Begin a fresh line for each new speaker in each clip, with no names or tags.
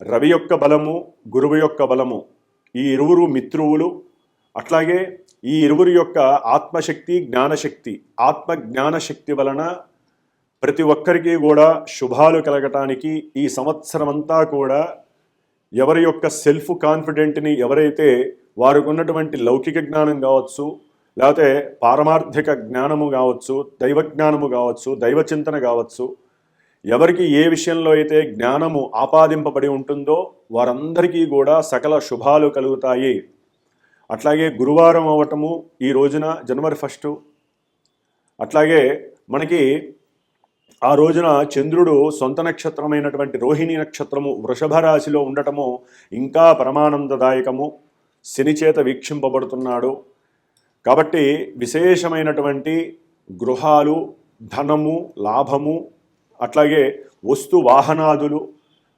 రవి యొక్క బలము గురువు యొక్క బలము ఈ ఇరువురు మిత్రువులు అట్లాగే ఈ ఇరువురు యొక్క ఆత్మశక్తి జ్ఞానశక్తి. ఆత్మ జ్ఞానశక్తి వలన ప్రతి ఒక్కరికి కూడా శుభాలు కలగటానికి ఈ సంవత్సరం అంతా కూడా ఎవరి యొక్క సెల్ఫ్ కాన్ఫిడెంట్ని ఎవరైతే వారికి ఉన్నటువంటి లౌకిక జ్ఞానం కావచ్చు లేకపోతే పారమార్థిక జ్ఞానము కావచ్చు దైవ జ్ఞానము కావచ్చు దైవ చింతన కావచ్చు ఎవరికి ఏ విషయంలో అయితే జ్ఞానము ఆపాదింపబడి ఉంటుందో వారందరికీ కూడా సకల శుభాలు కలుగుతాయి. అట్లాగే గురువారం అవ్వటము ఈ రోజున జనవరి ఫస్టు. అట్లాగే మనకి ఆ రోజున చంద్రుడు సొంత నక్షత్రమైనటువంటి రోహిణి నక్షత్రము వృషభ రాశిలో ఉండటము ఇంకా పరమానందదాయకము శని చేత వీక్షింపబడుతున్నాడు. కాబట్టి విశేషమైనటువంటి గృహాలు ధనము లాభము అట్లాగే వస్తు వాహనాదులు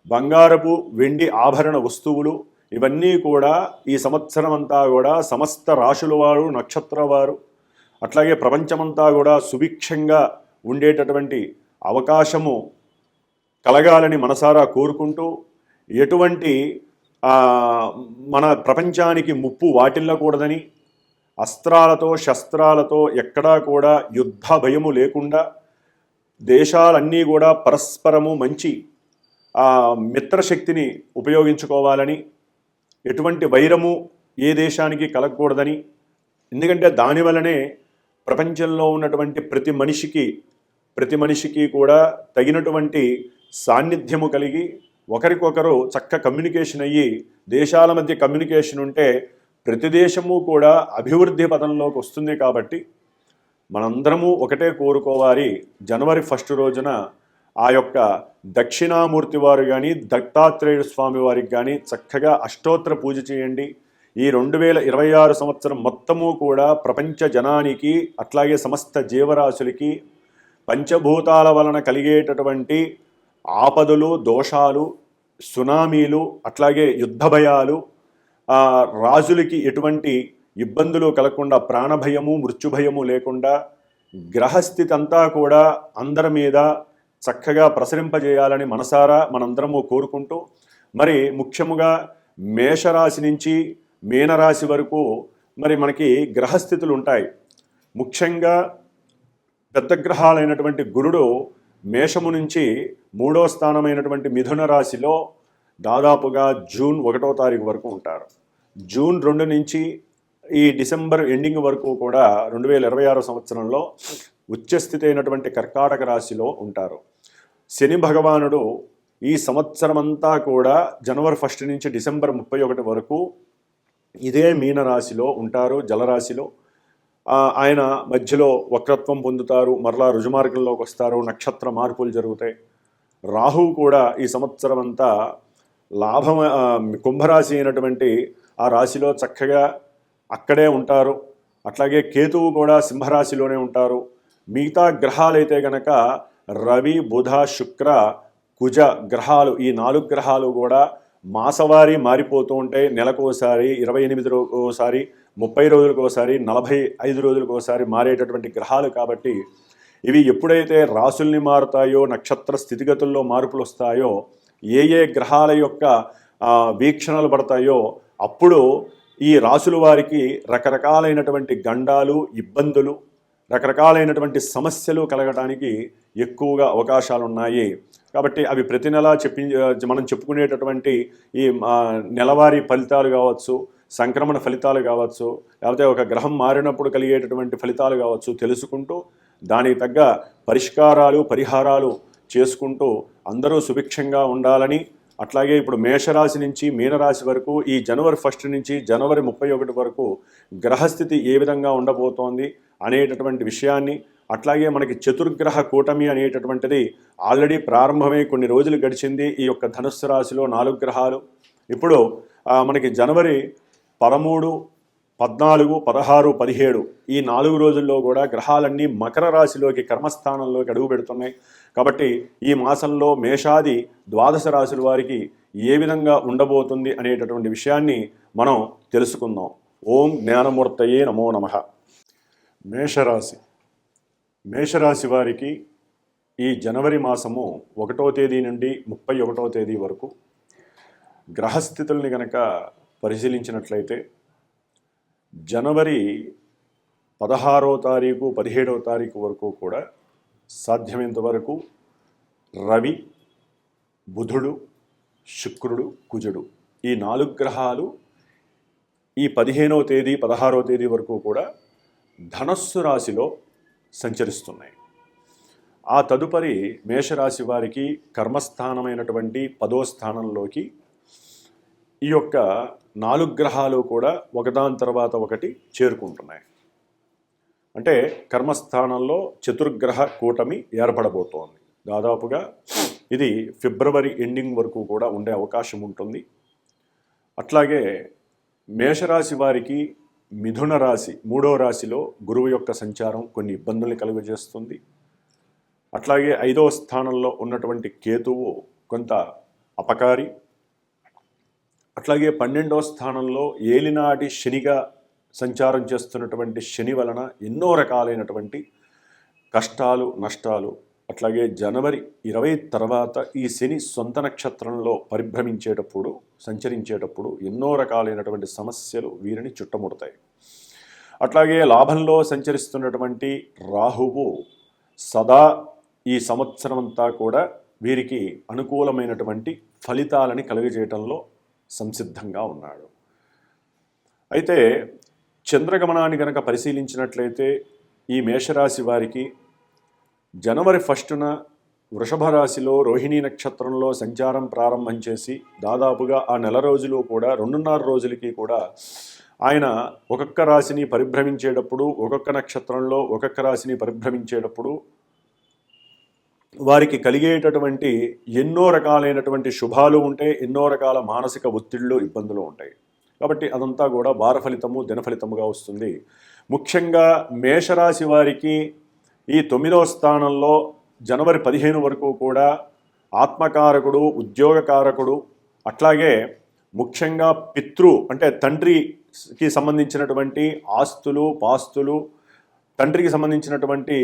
బంగారపు వెండి ఆభరణ వస్తువులు ఇవన్నీ కూడా ఈ సంవత్సరం అంతా కూడా సమస్త రాశుల వారు నక్షత్ర వారు అట్లాగే ప్రపంచమంతా కూడా సుభిక్షంగా ఉండేటటువంటి అవకాశము కలగాలని మనసారా కోరుకుంటూ ఎటువంటి మన ప్రపంచానికి ముప్పు వాటిల్లకూడదని అస్త్రాలతో శస్త్రాలతో ఎక్కడా కూడా యుద్ధ భయము లేకుండా దేశాలన్నీ కూడా పరస్పరము మంచి ఆ, మిత్రశక్తిని ఉపయోగించుకోవాలని ఎటువంటి వైరము ఏ దేశానికి కలగకూడదని ఎందుకంటే దానివలనే ప్రపంచంలో ఉన్నటువంటి ప్రతి మనిషికి ప్రతి మనిషికి కూడా తగినటువంటి సాన్నిధ్యము కలిగి ఒకరికొకరు చక్క కమ్యూనికేషన్ అయ్యి దేశాల మధ్య కమ్యూనికేషన్ ఉంటే ప్రతి దేశము కూడా అభివృద్ధి పదంలోకి వస్తుంది కాబట్టి మనందరము ఒకటే కోరుకోవాలి. జనవరి ఫస్ట్ రోజున ఆ యొక్క దక్షిణామూర్తి వారు కానీ దత్తాత్రేయుడు స్వామి వారికి కానీ చక్కగా అష్టోత్తర పూజ చేయండి. ఈ రెండు వేల ఇరవై ఆరు సంవత్సరం మొత్తము కూడా ప్రపంచ జనానికి అట్లాగే సమస్త జీవరాశులకి పంచభూతాల వలన కలిగేటటువంటి ఆపదలు దోషాలు సునామీలు అట్లాగే యుద్ధ భయాలు రాజులకి ఎటువంటి ఇబ్బందులు కలగకుండా ప్రాణభయము మృత్యుభయము లేకుండా గ్రహస్థితి అంతా కూడా అందరి మీద చక్కగా ప్రసరింపజేయాలని మనసారా మనందరము కోరుకుంటూ మరి ముఖ్యముగా మేషరాశి నుంచి మీనరాశి వరకు మరి మనకి గ్రహస్థితులు ఉంటాయి. ముఖ్యంగా పెద్ద గ్రహాలైనటువంటి గురుడు మేషము నుంచి మూడో స్థానమైనటువంటి మిథున రాశిలో దాదాపుగా జూన్ ఒకటో తారీఖు వరకు ఉంటారు. జూన్ రెండు నుంచి ఈ డిసెంబర్ ఎండింగ్ వరకు కూడా రెండు వేల ఇరవై ఆరో సంవత్సరంలో ఉచ్చస్థితి అయినటువంటి కర్కాటక రాశిలో ఉంటారు. శని భగవానుడు ఈ సంవత్సరం అంతా కూడా జనవరి ఫస్ట్ నుంచి డిసెంబర్ ముప్పై ఒకటి వరకు ఇదే మీనరాశిలో ఉంటారు జలరాశిలో ఆయన మధ్యలో వక్రత్వం పొందుతారు మరలా రుజుమార్గంలోకి వస్తారు నక్షత్ర మార్పులు జరుగుతాయి. రాహువు కూడా ఈ సంవత్సరం అంతా లాభం కుంభరాశి అయినటువంటి ఆ రాశిలో చక్కగా అక్కడే ఉంటారు. అట్లాగే కేతువు కూడా సింహరాశిలోనే ఉంటారు. మిగతా గ్రహాలైతే గనక రవి బుధ శుక్ర కుజ గ్రహాలు ఈ నాలుగు గ్రహాలు కూడా మాసవారీ మారిపోతూ ఉంటాయి నెలకోసారి ఇరవై ఎనిమిది రో ఒకసారి ముప్పై రోజులకోసారి నలభై ఐదు రోజులకోసారి మారేటటువంటి గ్రహాలు కాబట్టి ఇవి ఎప్పుడైతే రాసుల్ని మారుతాయో నక్షత్ర స్థితిగతుల్లో మార్పులు వస్తాయో ఏ ఏ గ్రహాల యొక్క వీక్షణలు పడతాయో అప్పుడు ఈ రాసుల వారికి రకరకాలైనటువంటి గండాలు ఇబ్బందులు రకరకాలైనటువంటి సమస్యలు కలగడానికి ఎక్కువగా అవకాశాలు ఉన్నాయి కాబట్టి అవి ప్రతి నెల చెప్పి మనం చెప్పుకునేటటువంటి ఈ నెలవారీ ఫలితాలు కావచ్చు సంక్రమణ ఫలితాలు కావచ్చు లేకపోతే ఒక గ్రహం మారినప్పుడు కలిగేటటువంటి ఫలితాలు కావచ్చు తెలుసుకుంటూ దానికి తగ్గ పరిష్కారాలు పరిహారాలు చేసుకుంటూ అందరూ సుభిక్షంగా ఉండాలని అట్లాగే ఇప్పుడు మేషరాశి నుంచి మీనరాశి వరకు ఈ జనవరి ఫస్ట్ నుంచి జనవరి ముప్పై ఒకటి వరకు గ్రహస్థితి ఏ విధంగా ఉండబోతోంది అనేటటువంటి విషయాన్ని అట్లాగే మనకి చతుర్గ్రహ కూటమి అనేటటువంటిది ఆల్రెడీ ప్రారంభమై కొన్ని రోజులు గడిచింది ఈ యొక్క ధనుస్సు రాశిలో నాలుగు గ్రహాలు. ఇప్పుడు మనకి జనవరి పదమూడు పద్నాలుగు పదహారు పదిహేడు ఈ నాలుగు రోజుల్లో కూడా గ్రహాలన్నీ మకర రాశిలోకి కర్మస్థానంలోకి అడుగు పెడుతున్నాయి కాబట్టి ఈ మాసంలో మేషాది ద్వాదశ రాశుల వారికి ఏ విధంగా ఉండబోతుంది అనేటటువంటి విషయాన్ని మనం తెలుసుకుందాం. ఓం జ్ఞానమూర్తయే నమో నమః. మేషరాశి. మేషరాశి వారికి ఈ జనవరి మాసము ఒకటో తేదీ నుండి ముప్పై ఒకటో తేదీ వరకు గ్రహస్థితుల్ని గనక పరిశీలించినట్లయితే జనవరి పదహారో తారీఖు పదిహేడవ తారీఖు వరకు కూడా సాధ్యమైనంత వరకు రవి బుధుడు శుక్రుడు కుజుడు ఈ నాలుగు గ్రహాలు ఈ పదిహేనవ తేదీ పదహారవ తేదీ వరకు కూడా ధనస్సు రాశిలో సంచరిస్తున్నాయి. ఆ తదుపరి మేషరాశి వారికి కర్మస్థానమైనటువంటి పదో స్థానంలోకి ఈ యొక్క నాలుగు గ్రహాలు కూడా ఒకదాని తర్వాత ఒకటి చేరుకుంటున్నాయి. అంటే కర్మస్థానంలో చతుర్గ్రహ కూటమి ఏర్పడబోతోంది. దాదాపుగా ఇది ఫిబ్రవరి ఎండింగ్ వరకు కూడా ఉండే అవకాశం ఉంటుంది. అట్లాగే మేషరాశి వారికి మిథున రాశి మూడో రాశిలో గురువు యొక్క సంచారం కొన్ని ఇబ్బందుల్ని కలుగజేస్తుంది. అట్లాగే ఐదవ స్థానంలో ఉన్నటువంటి కేతువు కొంత అపకారి. అట్లాగే పన్నెండవ స్థానంలో ఏలినాటి శనిగా సంచారం చేస్తున్నటువంటి శని వలన ఎన్నో రకాలైనటువంటి కష్టాలు నష్టాలు. అట్లాగే జనవరి ఇరవై తర్వాత ఈ శని సొంత నక్షత్రంలో పరిభ్రమించేటప్పుడు సంచరించేటప్పుడు ఎన్నో రకాలైనటువంటి సమస్యలు వీరిని చుట్టముడతాయి. అట్లాగే లాభంలో సంచరిస్తున్నటువంటి రాహువు సదా ఈ సంవత్సరం అంతా కూడా వీరికి అనుకూలమైనటువంటి ఫలితాలని కలుగజేయటంలో సంసిద్ధంగా ఉన్నాడు. అయితే చంద్రగమనాన్ని గనక పరిశీలించినట్లయితే ఈ మేషరాశి వారికి జనవరి ఫస్టున వృషభ రాశిలో రోహిణీ నక్షత్రంలో సంచారం ప్రారంభం చేసి దాదాపుగా ఆ నెల రోజులు కూడా రెండున్నర రోజులకి కూడా ఆయన ఒక్కొక్క రాశిని పరిభ్రమించేటప్పుడు ఒక్కొక్క నక్షత్రంలో ఒక్కొక్క రాశిని పరిభ్రమించేటప్పుడు వారికి కలిగేటటువంటి ఎన్నో రకాలైనటువంటి శుభాలు ఉంటాయి ఎన్నో రకాల మానసిక ఒత్తిళ్ళు ఇబ్బందులు ఉంటాయి. కాబట్టి అదంతా కూడా వార ఫలితము దిన ఫలితముగా వస్తుంది. ముఖ్యంగా మేషరాశి వారికి ఈ తొమ్మిదవ స్థానంలో జనవరి పదిహేను వరకు కూడా ఆత్మకారకుడు ఉద్యోగకారకుడు అట్లాగే ముఖ్యంగా పితృ అంటే తండ్రికి సంబంధించినటువంటి ఆస్తులు పాస్తులు తండ్రికి సంబంధించినటువంటి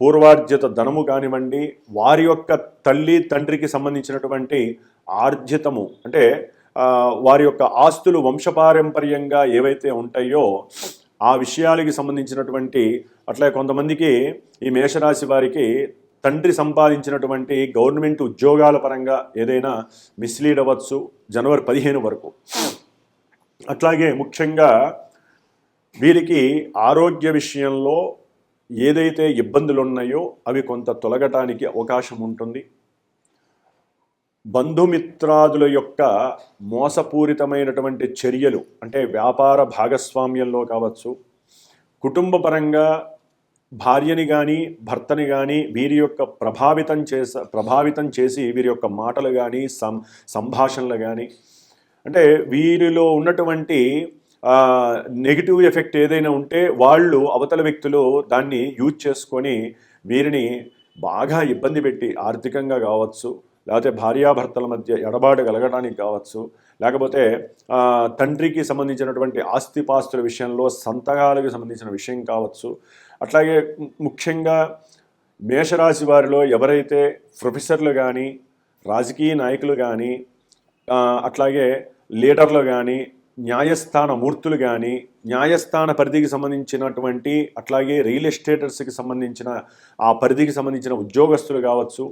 పూర్వార్జిత ధనము కానివ్వండి వారి యొక్క తల్లి తండ్రికి సంబంధించినటువంటి ఆర్జితము అంటే వారి యొక్క ఆస్తులు వంశపారంపర్యంగా ఏవైతే ఉంటాయో ఆ విషయాలకి సంబంధించినటువంటి అట్లా కొంతమందికి ఈ మేషరాశి వారికి తండ్రి సంపాదించినటువంటి గవర్నమెంట్ ఉద్యోగాల పరంగా ఏదైనా మిస్లీడ్ అవ్వచ్చు జనవరి పదిహేను వరకు. అట్లాగే ముఖ్యంగా వీరికి ఆరోగ్య విషయంలో ఏదైతే ఇబ్బందులు ఉన్నాయో అవి కొంత తొలగటానికి అవకాశం ఉంటుంది. బంధుమిత్రాదుల యొక్క మోసపూరితమైనటువంటి చర్యలు అంటే వ్యాపార భాగస్వామ్యంలో కావచ్చు కుటుంబపరంగా భార్యని కానీ భర్తని కానీ వీరి యొక్క ప్రభావితం చేస ప్రభావితం చేసి వీరి యొక్క మాటలు కానీ సం సంభాషణలు కానీ అంటే వీరిలో ఉన్నటువంటి నెగిటివ్ ఎఫెక్ట్ ఏదైనా ఉంటే వాళ్ళు అవతల వ్యక్తులు దాన్ని యూజ్ చేసుకొని వీరిని బాగా ఇబ్బంది పెట్టి ఆర్థికంగా కావచ్చు లేకపోతే భార్యాభర్తల మధ్య ఎడబాటు కలగడానికి కావచ్చు లేకపోతే తండ్రికి సంబంధించినటువంటి ఆస్తిపాస్తుల విషయంలో సంతకాలకు సంబంధించిన విషయం కావచ్చు. అట్లాగే ముఖ్యంగా మేషరాశి వారిలో ఎవరైతే ప్రొఫెసర్లు కానీ రాజకీయ నాయకులు కానీ అట్లాగే లీడర్లు కానీ న్యాయస్థాన మూర్తులు కానీ న్యాయస్థాన పరిధికి సంబంధించినటువంటి అట్లాగే రియల్ ఎస్టేటర్స్కి సంబంధించిన ఆ పరిధికి సంబంధించిన ఉద్యోగస్తులు కావచ్చు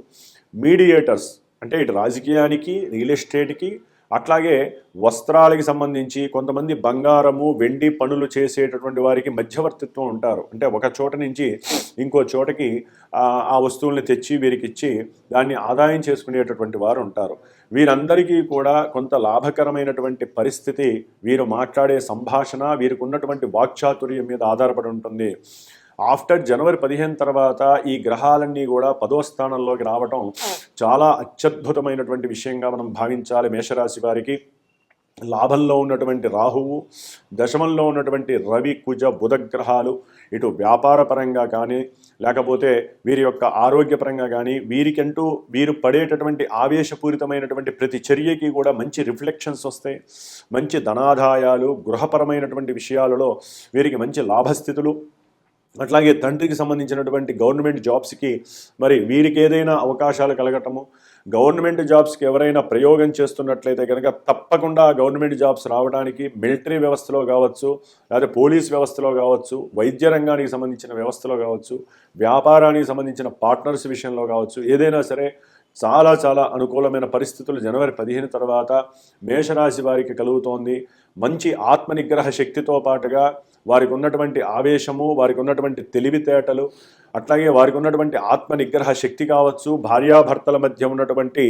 మీడియేటర్స్ అంటే ఇటు రాజకీయానికి రియల్ ఎస్టేట్కి అట్లాగే వస్త్రాలకి సంబంధించి కొంతమంది బంగారము వెండి పనులు చేసేటటువంటి వారికి మధ్యవర్తిత్వం ఉంటారు. అంటే ఒక చోట నుంచి ఇంకో చోటకి ఆ, వస్తువుల్ని తెచ్చి వీరికి ఇచ్చి దాన్ని ఆదాయం చేసుకునేటటువంటి వారు ఉంటారు. వీరందరికీ కూడా కొంత లాభకరమైనటువంటి పరిస్థితి వీరు మాట్లాడే సంభాషణ వీరికి ఉన్నటువంటి వాక్చాతుర్యం మీద ఆధారపడి ఉంటుంది. ఆఫ్టర్ జనవరి పదిహేను తర్వాత ఈ గ్రహాలన్నీ కూడా పదో స్థానంలోకి రావటం చాలా అత్యద్భుతమైనటువంటి విషయంగా మనం భావించాలి మేషరాశి వారికి. లాభంలో ఉన్నటువంటి రాహువు దశమంలో ఉన్నటువంటి రవి కుజ బుధ గ్రహాలు ఇటు వ్యాపార పరంగా కానీ లేకపోతే వీరి యొక్క ఆరోగ్యపరంగా కానీ వీరికంటూ వీరు పడేటటువంటి ఆవేశపూరితమైనటువంటి ప్రతి చర్యకి కూడా మంచి రిఫ్లెక్షన్స్ వస్తాయి. మంచి ధనాదాయాలు గృహపరమైనటువంటి విషయాలలో వీరికి మంచి లాభస్థితులు. అట్లాగే తండ్రికి సంబంధించినటువంటి గవర్నమెంట్ జాబ్స్కి మరి వీరికి ఏదైనా అవకాశాలు కలగటము గవర్నమెంట్ జాబ్స్కి ఎవరైనా ప్రయోగం చేస్తున్నట్లయితే కనుక తప్పకుండా గవర్నమెంట్ జాబ్స్ రావడానికి మిలిటరీ వ్యవస్థలో కావచ్చు లేదా పోలీస్ వ్యవస్థలో కావచ్చు వైద్య రంగానికి సంబంధించిన వ్యవస్థలో కావచ్చు వ్యాపారానికి సంబంధించిన పార్ట్నర్స్ విషయంలో కావచ్చు ఏదైనా సరే చాలా చాలా అనుకూలమైన పరిస్థితులు జనవరి పదిహేను తర్వాత మేషరాశి వారికి కలుగుతోంది. మంచి ఆత్మనిగ్రహ శక్తితో పాటుగా వారికి ఉన్నటువంటి ఆవేశము వారికి ఉన్నటువంటి తెలివితేటలు అట్లాగే వారికి ఉన్నటువంటి ఆత్మ నిగ్రహ శక్తి కావచ్చు భార్యాభర్తల మధ్య ఉన్నటువంటి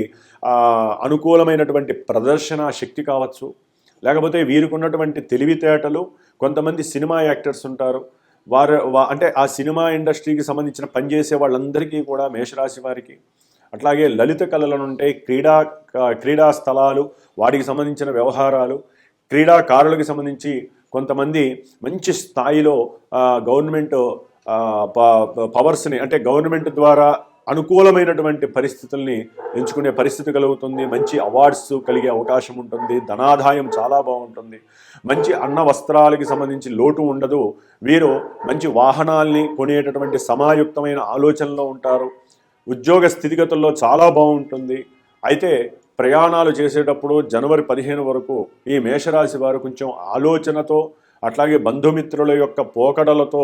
అనుకూలమైనటువంటి ప్రదర్శన శక్తి కావచ్చు. లేకపోతే వీరికి ఉన్నటువంటి తెలివితేటలు కొంతమంది సినిమా యాక్టర్స్ ఉంటారు. వారు వా- అంటే ఆ సినిమా ఇండస్ట్రీకి సంబంధించిన పనిచేసే వాళ్ళందరికీ కూడా మేషరాశి వారికి అట్లాగే లలిత కళలను ఉంటాయి క్రీడా క్రీడా స్థలాలు వాటికి సంబంధించిన వ్యవహారాలు క్రీడాకారులకు సంబంధించి కొంతమంది మంచి స్థాయిలో గవర్నమెంట్ ప- పవర్స్ని అంటే గవర్నమెంట్ ద్వారా అనుకూలమైనటువంటి పరిస్థితుల్ని ఎంచుకునే పరిస్థితి కలుగుతుంది. మంచి అవార్డ్స్ కలిగే అవకాశం ఉంటుంది. ధనాదాయం చాలా బాగుంటుంది. మంచి అన్న వస్త్రాలకి సంబంధించి లోటు ఉండదు. వీరు మంచి వాహనాల్ని కొనేటటువంటి సమాయుక్తమైన ఆలోచనలో ఉంటారు. ఉద్యోగ స్థితిగతుల్లో చాలా బాగుంటుంది. అయితే ప్రయాణాలు చేసేటప్పుడు జనవరి పదిహేను వరకు ఈ మేషరాశి వారు కొంచెం ఆలోచనతో అట్లాగే బంధుమిత్రుల యొక్క పోకడలతో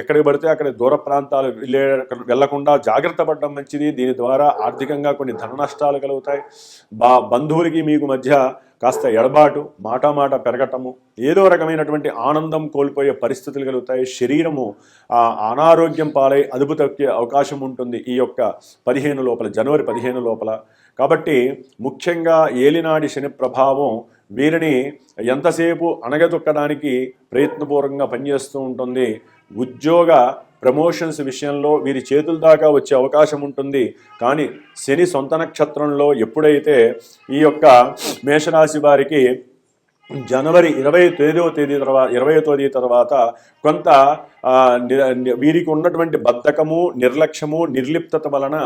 ఎక్కడికి పడితే అక్కడ దూర ప్రాంతాలు వెళ్ళే వెళ్ళకుండా జాగ్రత్త పడడం మంచిది. దీని ద్వారా ఆర్థికంగా కొన్ని ధన నష్టాలు కలుగుతాయి. బా బంధువులకి మీకు మధ్య కాస్త ఎడబాటు మాట మాట పెరగటము ఏదో రకమైనటువంటి ఆనందం కోల్పోయే పరిస్థితులు కలుగుతాయి. శరీరము అనారోగ్యం పాలై అదుపు తప్పే అవకాశం ఉంటుంది ఈ యొక్క పదిహేను లోపల జనవరి పదిహేను లోపల. కాబట్టి ముఖ్యంగా ఏలినాడి శని ప్రభావం వీరిని ఎంతసేపు అణగదొక్కడానికి ప్రయత్నపూర్వకంగా పనిచేస్తూ ఉంటుంది. ఉద్యోగ ప్రమోషన్స్ విషయంలో వీరి చేతుల దాకా వచ్చే అవకాశం ఉంటుంది. కానీ శని సొంత నక్షత్రంలో ఎప్పుడైతే ఈ యొక్క మేషరాశి వారికి జనవరి ఇరవై తేదవ తేదీ తర్వాత ఇరవై తేదీ తర్వాత కొంత వీరికి ఉన్నటువంటి బద్ధకము నిర్లక్ష్యము నిర్లిప్తత వలన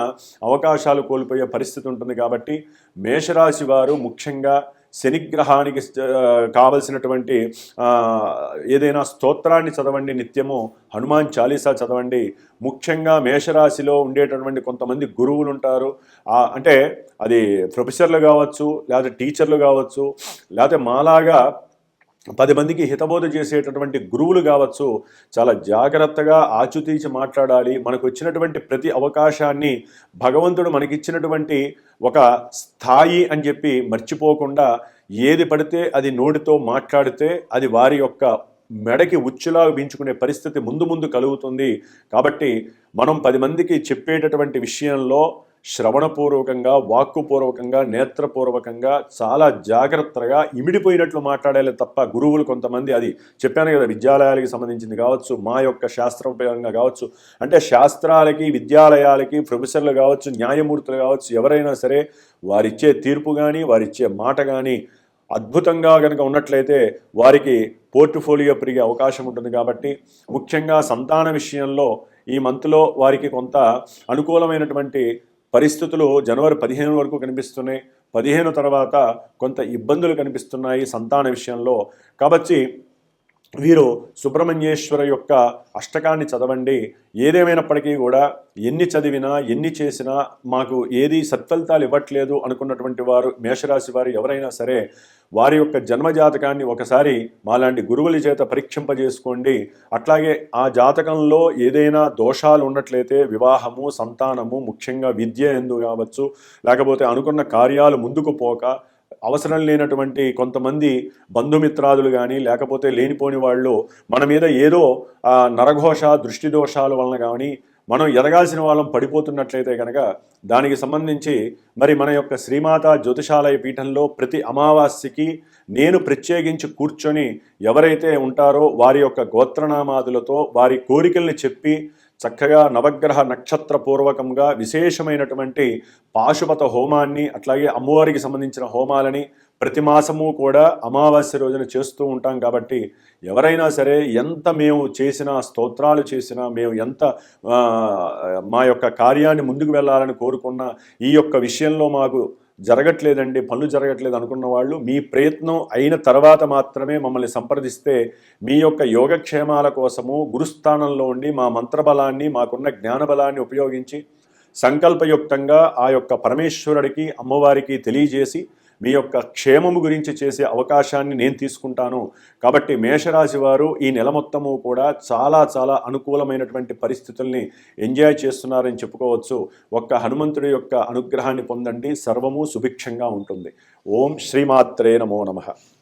అవకాశాలు కోల్పోయే పరిస్థితి ఉంటుంది కాబట్టి మేషరాశి వారు ముఖ్యంగా శనిగ్రహానికి కావలసినటువంటి ఏదైనా స్తోత్రాన్ని చదవండి నిత్యము హనుమాన్ చాలీసా చదవండి. ముఖ్యంగా మేషరాశిలో ఉండేటటువంటి కొంతమంది గురువులు ఉంటారు. అంటే అది ప్రొఫెసర్లు కావచ్చు లేకపోతే టీచర్లు కావచ్చు లేకపోతే మాలాగా పది మందికి హితబోధ చేసేటటువంటి గురువులు కావచ్చు చాలా జాగ్రత్తగా ఆచుతీచి మాట్లాడాలి. మనకు వచ్చినటువంటి ప్రతి అవకాశాన్ని భగవంతుడు మనకిచ్చినటువంటి ఒక స్థాయి అని చెప్పి మర్చిపోకుండా ఏది పడితే అది నోటితో మాట్లాడితే అది వారి యొక్క మెడకి ఉచ్చులా పెంచుకునే పరిస్థితి ముందు ముందు కలుగుతుంది. కాబట్టి మనం పది మందికి చెప్పేటటువంటి విషయంలో శ్రవణపూర్వకంగా వాక్కుపూర్వకంగా నేత్రపూర్వకంగా చాలా జాగ్రత్తగా ఇమిడిపోయినట్లు మాట్లాడాలి తప్ప గురువులు కొంతమంది అది చెప్పాను కదా విద్యాలయాలకి సంబంధించింది కావచ్చు మా యొక్క శాస్త్రపరంగా కావచ్చు అంటే శాస్త్రాలకి విద్యాలయాలకి ప్రొఫెసర్లు కావచ్చు న్యాయమూర్తులు కావచ్చు ఎవరైనా సరే వారిచ్చే తీర్పు కానీ వారిచ్చే మాట కానీ అద్భుతంగా కనుక ఉన్నట్లయితే వారికి పోర్ట్ఫోలియో పెరిగే అవకాశం ఉంటుంది కాబట్టి ముఖ్యంగా సంతాన విషయంలో ఈ మంత్లో వారికి కొంత అనుకూలమైనటువంటి పరిస్థితులు జనవరి పదిహేను వరకు కనిపిస్తున్నాయి. పదిహేను తర్వాత కొంత ఇబ్బందులు కనిపిస్తున్నాయి సంతాన విషయంలో. కాబట్టి వీరు సుబ్రహ్మణ్యేశ్వర యొక్క అష్టకాన్ని చదవండి. ఏదేమైనప్పటికీ కూడా ఎన్ని చదివినా ఎన్ని చేసినా మాకు ఏది సత్ఫలితాలు ఇవ్వట్లేదు అనుకున్నటువంటి వారు మేషరాశి వారు ఎవరైనా సరే వారి యొక్క జన్మజాతకాన్ని ఒకసారి మాలాంటి గురువుల చేత పరీక్షింపజేసుకోండి. అట్లాగే ఆ జాతకంలో ఏదైనా దోషాలు ఉన్నట్లయితే వివాహము సంతానము ముఖ్యంగా విద్య ఎందు కావచ్చు లేకపోతే అనుకున్న కార్యాలు ముందుకు పోక అవసరం లేనటువంటి కొంతమంది బంధుమిత్రాదులు కానీ లేకపోతే లేనిపోని వాళ్ళు మన మీద ఏదో నరఘోష దృష్టి దోషాల వలన కానీ మనం ఎదగాల్సిన వాళ్ళం పడిపోతున్నట్లయితే కనుక దానికి సంబంధించి మరి మన యొక్క శ్రీమాత జ్యోతిషాలయ పీఠంలో ప్రతి అమావాస్యకి నేను ప్రత్యేకించి కూర్చొని ఎవరైతే ఉంటారో వారి యొక్క గోత్రనామాదులతో వారి కోరికల్ని చెప్పి చక్కగా నవగ్రహ నక్షత్ర పూర్వకంగా విశేషమైనటువంటి పాశుపత హోమాన్ని అట్లాగే అమ్మవారికి సంబంధించిన హోమాలని ప్రతి మాసము కూడా అమావాస్య రోజున చేస్తూ ఉంటాం కాబట్టి ఎవరైనా సరే ఎంత మేము చేసినా స్తోత్రాలు చేసినా మేము ఎంత మా యొక్క కార్యాన్ని ముందుకు వెళ్ళాలని కోరుకున్నా ఈ యొక్క విషయంలో మాకు జరగట్లేదండి పనులు జరగట్లేదు అనుకున్న వాళ్ళు మీ ప్రయత్నం అయిన తర్వాత మాత్రమే మమ్మల్ని సంప్రదిస్తే మీ యొక్క యోగక్షేమాల కోసము గురుస్థానంలో ఉండి మా మంత్రబలాన్ని మాకున్న జ్ఞానబలాన్ని ఉపయోగించి సంకల్పయుక్తంగా ఆ యొక్క పరమేశ్వరుడికి అమ్మవారికి తెలియజేసి మీ యొక్క క్షేమము గురించి చేసే అవకాశాన్ని నేను తీసుకుంటాను. కాబట్టి మేషరాశి వారు ఈ నెల మొత్తము కూడా చాలా చాలా అనుకూలమైనటువంటి పరిస్థితుల్ని ఎంజాయ్ చేస్తున్నారని చెప్పుకోవచ్చు. ఒక్క హనుమంతుడి యొక్క అనుగ్రహాన్ని పొందండి. సర్వము సుభిక్షంగా ఉంటుంది. ఓం శ్రీమాత్రే నమో నమః.